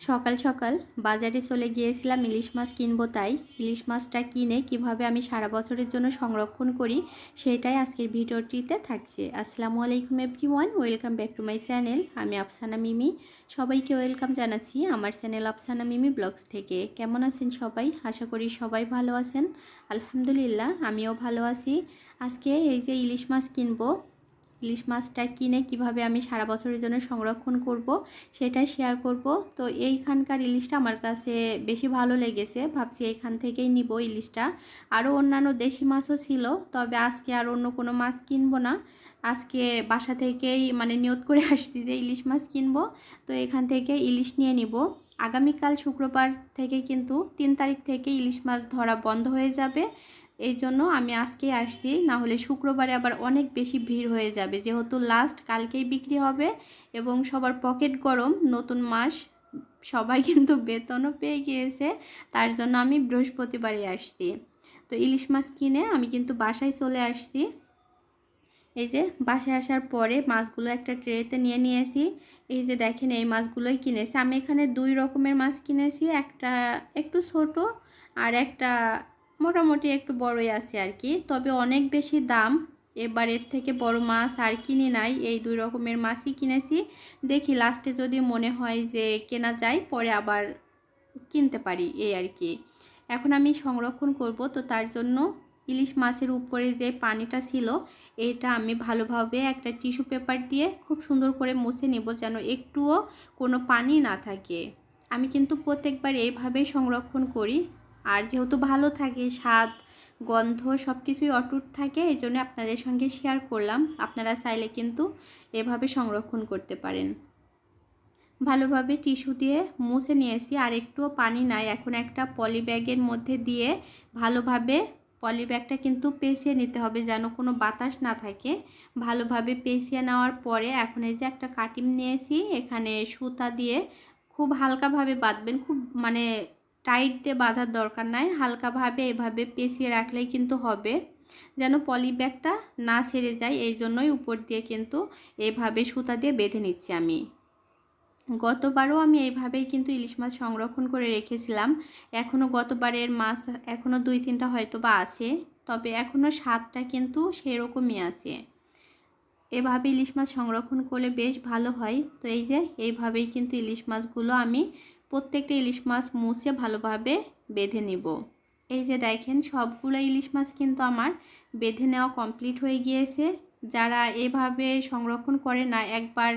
সকাল সকাল বাজারে চলে গিয়েছিলাম ইলিশ মাছ কিনবো তাই। ইলিশ মাছটা কিনে কীভাবে আমি সারা বছরের জন্য সংরক্ষণ করি সেটাই আজকের ভিডিওটিতে থাকছে। আসসালামু আলাইকুম everyone, welcome back to my channel. আমি আফসানা মিমি। সবাইকে ওয়েলকাম জানাচ্ছি আমার চ্যানেল আফসানা মিমি ব্লগস থেকে। কেমন আছেন সবাই? আশা করি সবাই ভালো আছেন। আলহামদুলিল্লাহ, আমিও ভালো আছি। আজকে এই যে ইলিশ মাছ কিনবো ইলিশ মাছটা কিনে কীভাবে আমি সারা বছরের জন্য সংরক্ষণ করব সেটাই শেয়ার করব। তো এইখানকার ইলিশটা আমার কাছে বেশি ভালো লেগেছে। ভাবছি এইখান থেকেই নিব ইলিশটা। আরও অন্যান্য দেশি মাছও ছিল, তবে আজকে আর অন্য কোনো মাছ কিনবো না। আজকে বাসা থেকেই মানে নিয়ত করে আসছি যে ইলিশ মাছ কিনবো। তো এখান থেকে ইলিশ নিয়ে নিব। আগামীকাল শুক্রবার থেকে কিন্তু তিন তারিখ থেকে ইলিশ মাছ ধরা বন্ধ হয়ে যাবে। এই জন্য আমি আজকে আসছি না হলে শুক্রবারে আবার অনেক বেশি ভিড় হয়ে যাবে। যেহেতু লাস্ট কালকেই বিক্রি হবে এবং সবার পকেট গরম, নতুন মাস, সবাই কিন্তু বেতনও পেয়ে গিয়েছে, তার জন্য আমি বৃহস্পতিবারে আসছি তো ইলিশ মাছ কিনে আমি কিন্তু বাসায় চলে আসছি এই যে বাসায় আসার পরে মাছগুলো একটা ট্রেতে নিয়ে নিয়েছি। এই যে দেখেন এই মাছগুলোই কিনেছি। আমি এখানে দুই রকমের মাছ কিনেছি, একটা একটু ছোট আর একটা মোটামুটি একটু বড়ই আছে আর কি। তবে অনেক বেশি দাম। এবার এর থেকে বড় মাছ আর কিনি নাই। এই দুই রকমের মাছই কিনেছি। দেখি লাস্টে যদি মনে হয় যে কেনা যায়, পরে আবার কিনতে পারি এই আর কি। এখন আমি সংরক্ষণ করব। তো তার জন্য ইলিশ মাছের উপরে যে পানিটা ছিল, এটা আমি ভালোভাবে একটা টিস্যু পেপার দিয়ে খুব সুন্দর করে মুছে নেব যেন একটুও কোনো পানি না থাকে। আমি কিন্তু প্রত্যেকবার এইভাবেই সংরক্ষণ করি। আর যেহেতু ভালো থাকে, স্বাদ, গন্ধ সব কিছুই অটুট থাকে, এই জন্য আপনাদের সঙ্গে শেয়ার করলাম। আপনারা চাইলে কিন্তু এভাবে সংরক্ষণ করতে পারেন। ভালোভাবে টিস্যু দিয়ে মুছে নিয়েছি, আর একটুও পানি নাই। এখন একটা পলি ব্যাগের মধ্যে দিয়ে ভালোভাবে পলি ব্যাগটা কিন্তু পেঁচিয়ে নিতে হবে যেন কোনো বাতাস না থাকে। ভালোভাবে পেঁচিয়ে নেওয়ার পরে এখন এই যে একটা কাটিম নিয়েছি, এখানে সুতা দিয়ে খুব হালকাভাবে বাঁধবেন, খুব মানে টাইট দিয়ে বাঁধার দরকার নাই, হালকাভাবে এভাবে পেঁচিয়ে রাখলেই কিন্তু হবে। যেন পলি ব্যাগটা না সেরে যায়, এই জন্যই উপর দিয়ে কিন্তু এভাবে সুতা দিয়ে বেঁধে নিচ্ছি আমি। গতবারও আমি এইভাবেই কিন্তু ইলিশ মাছ সংরক্ষণ করে রেখেছিলাম। এখনও গতবারের মাছ এখনও দুই তিনটা হয়তো বা আছে, তবে এখনও স্বাদটা কিন্তু সেরকমই আছে। এভাবে ইলিশ মাছ সংরক্ষণ করলে বেশ ভালো হয়। তো এই যে, এইভাবেই কিন্তু ইলিশ মাছগুলো আমি প্রত্যেকটা ইলিশ মাছ মুছে ভালোভাবে বেঁধে নিব। এই যে দেখেন, সবগুলো ইলিশ মাছ কিন্তু আমার বেঁধে নেওয়া কমপ্লিট হয়ে গিয়েছে। যারা এভাবে সংরক্ষণ করে না, একবার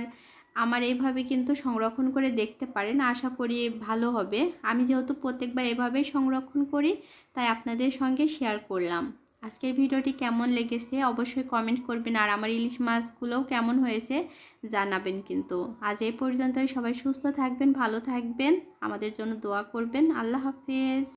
আমার এইভাবে কিন্তু সংরক্ষণ করে দেখতে পারেন, আশা করি ভালো হবে। আমি যেহেতু প্রত্যেকবার এভাবেই সংরক্ষণ করি, তাই আপনাদের সঙ্গে শেয়ার করলাম। আজকের ভিডিওটি কেমন লেগেছে অবশ্যই কমেন্ট করবেন আর আমার ইলিশ মাছগুলোও কেমন হয়েছে জানাবেন কিন্তু। আজ এই পর্যন্তই সবাই সুস্থ থাকবেন, ভালো থাকবেন, আমাদের জন্য দোয়া করবেন। আল্লাহ হাফেজ।